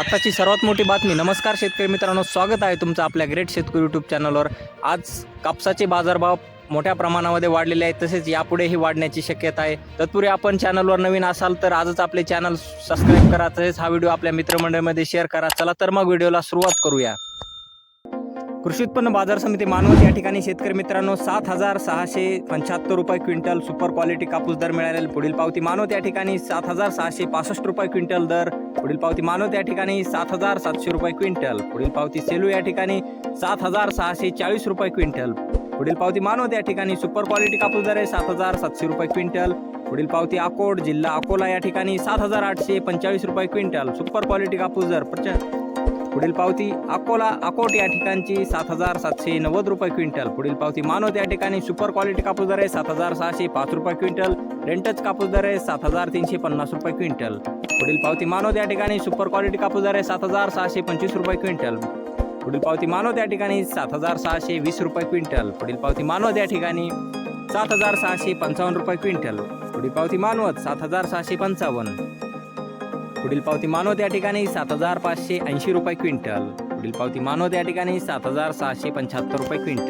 आताची सर्वात मोठी बातमी. नमस्कार शेतकरी मित्रांनो स्वागत आहे तुमचं आपल्या ग्रेट शेतकरी यूट्यूब चॅनलवर आज कापसाचे बाजारभाव मोठ्या प्रमाणामध्ये वाढलेले आहेत तसेच यापुढेही वाढण्याची शक्यता आहे. तत्पूर्वी आपण चॅनलवर नवीन असाल तर आजच आपले चॅनल सबस्क्राईब करा तसेच हा व्हिडिओ आपल्या मित्रमंडळीमध्ये शेअर करा. चला तर मग व्हिडिओला सुरुवात करूया. कृषी उत्पन्न बाजार समिती मानवत या ठिकाणी शेतकरी मित्रांनो सात हजार सहाशे पंच्याहत्तर रुपये क्विंटल सुपर क्वालिटी कापूस दर मिळालेला पुढील पावती मानवत या ठिकाणी सात हजार सहाशे पासष्ट रुपये क्विंटल दर. पुढील पावती मानवत या ठिकाणी सात हजार सातशे रुपये क्विंटल. पुढील पावती सेलू या ठिकाणी सात हजार सहाशे चाळीस रुपये क्विंटल. पुढील पावती मानवत या ठिकाणी सुपर क्वालिटी कापूस दर आहे सात हजार सातशे रुपये क्विंटल. पुढील पावती अकोट जिल्हा अकोला या ठिकाणी सात हजार आठशे पंचाळीस रुपये क्विंटल. सुपर क्वालिटी कापूस दर प्रचंड पुढील पावती अकोला अकोट या ठिकाणची सात हजार सातशे नव्वद रुपये क्विंटल. पुढील पावती मानवत या ठिकाणी सुपर क्वालिटी कापूस दर आहे सात हजार सहाशे पाच रुपये क्विंटल. रेंटच कापूस दर आहे सात हजार तीनशे पन्नास रुपये क्विंटल. पुढील पावती मानवत या ठिकाणी सुपर क्वालिटी कापूस दर आहे सात हजार सहाशे पंचवीस रुपये क्विंटल. पुढील पावती मानव या ठिकाणी सात हजार सहाशे वीस रुपये क्विंटल. पुढील पावती मानव या ठिकाणी सात हजार सहाशे पंचावन्न रुपये क्विंटल. पुढील पावती मानवत सात हजार सहाशे पंचावन्न. पुढील पावती मानवत या ठिकाणी सात हजार पाचशे ऐंशी रुपये क्विंटल. पुढील पावती मानवत या ठिकाणी सात हजार सहाशे पंच्याहत्तर रुपये क्विंटल.